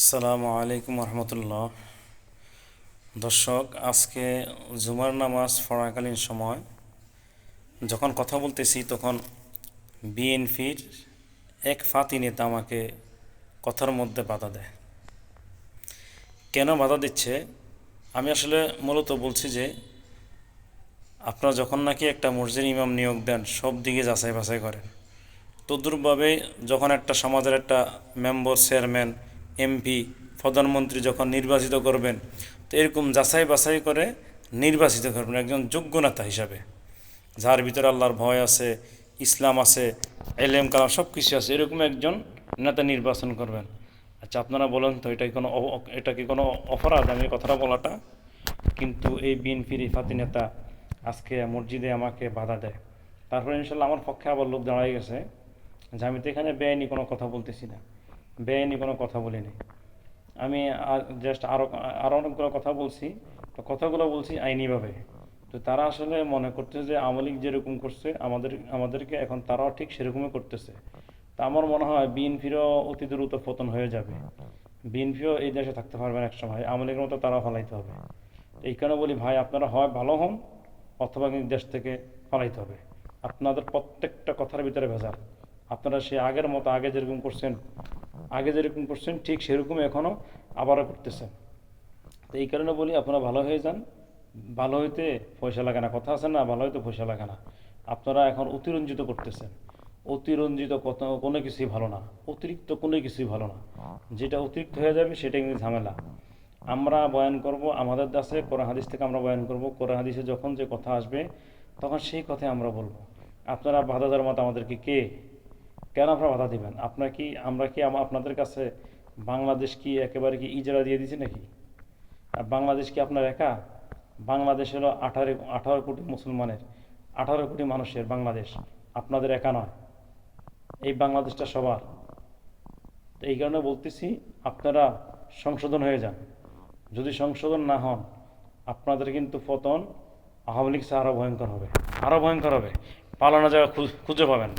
আসসালামু আলাইকুম রহমতুল্লাহ দর্শক, আজকে জুমার নামাজ পড়াকালীন সময় যখন কথা বলতেছি, তখন বিএনপির এক ফাতি নেতা আমাকে কথার মধ্যে বাধা দেয়। কেন বাধা দিচ্ছে? আমি আসলে মূলত বলছি যে, আপনারা যখন নাকি একটা মসজিদ ইমাম নিয়োগ দেন, সব দিকে যাচাই বাছাই করেন তদ্রুপভাবে যখন একটা সমাজের একটা মেম্বার, চেয়ারম্যান এমপি, প্রধানমন্ত্রী যখন নির্বাচিত করবেন, তো এরকম যাচাই বাছাই করে নির্বাচিত করবেন একজন যোগ্য নেতা হিসাবে। যার ভিতরে আল্লাহর ভয় আছে, ইসলাম আছে, এলেম, কালাম সব কিছু আছে, এরকম একজন নেতা নির্বাচন করবেন। আচ্ছা আপনারা বলেন তো এটা কোনো এটা কি কোনো অপরাধ? আমি কথাটা বলাটা। কিন্তু এই বিএনপির এই ফাতি নেতা আজকে মসজিদে আমাকে বাধা দেয়। তারপরে ইনশাল্লাহ আমার পক্ষে আবার লোক দাঁড়াই গেছে যে আমি তো এখানে বেআইনি কোনো কথা বলতেছি না। বেআইনি কোনো কথা বলিনি। আমি জাস্ট আরও আরও অনেকগুলো কথা বলছি। তো কথাগুলো বলছি আইনিভাবে। তো তারা আসলে মনে করতেছে যে আওয়ামী লীগ যেরকম করছে, আমাদের, আমাদেরকে এখন তারাও ঠিক সেরকমই করতেছে। তা আমার মনে হয় বিএনপিরও অতি দ্রুত পতন হয়ে যাবে। বিএনপিও এই দেশে থাকতে পারবে এক সময় আওয়ামী লীগের মতো তারাও ফালাইতে হবে। এই কারণে বলি, ভাই, আপনারা হয় ভালো হন অথবা কিন্তু দেশ থেকে পালাইতে হবে। আপনাদের প্রত্যেকটা কথার ভিতরে ভেজাল। আপনারা সে আগের মতো আগে যেরকম করছেন আগে যেরকম করছেন ঠিক সেরকম এখনও আবারও করতেছেন তো এই কারণে বলি, আপনারা ভালো হয়ে যান। ভালো হইতে পয়সা লাগে না, কথা আছে না, ভালো হইতে পয়সা লাগে না। আপনারা এখন অতিরঞ্জিত করতেছেন। অতিরঞ্জিত কত, কোনো কিছুই ভালো না। অতিরিক্ত কোনো কিছুই ভালো না। যেটা অতিরিক্ত হয়ে যাবে সেটা কিন্তু ঝামেলা। আমরা বয়ান করব, আমাদের দেশে কোরআন হাদিস থেকে আমরা বয়ান করব। কোরআন হাদিসে যখন যে কথা আসবে, তখন সেই কথাই আমরা বলব। আপনারা বাধা দেওয়ার মতো আমাদেরকে কে কেন আপনারা বাধা দিবেন? আপনার কি, আমরা কি আপনাদের কাছে বাংলাদেশ কি একেবারে কি ইজারা দিয়ে দিছি নাকি? আর বাংলাদেশ কি আপনার একা? বাংলাদেশ হলো আঠারো আঠারো কোটি মুসলমানের, আঠারো কোটি মানুষের বাংলাদেশ। আপনাদের একা নয়। এই বাংলাদেশটা সবার। তো এই কারণে বলতেছি, আপনারা সংশোধন হয়ে যান। যদি সংশোধন না হন, আপনাদের কিন্তু পতন আওয়ামী লীগ আরও ভয়ঙ্কর হবে। আরও ভয়ঙ্কর হবে। পালানো জায়গা খুঁজে পাবেন।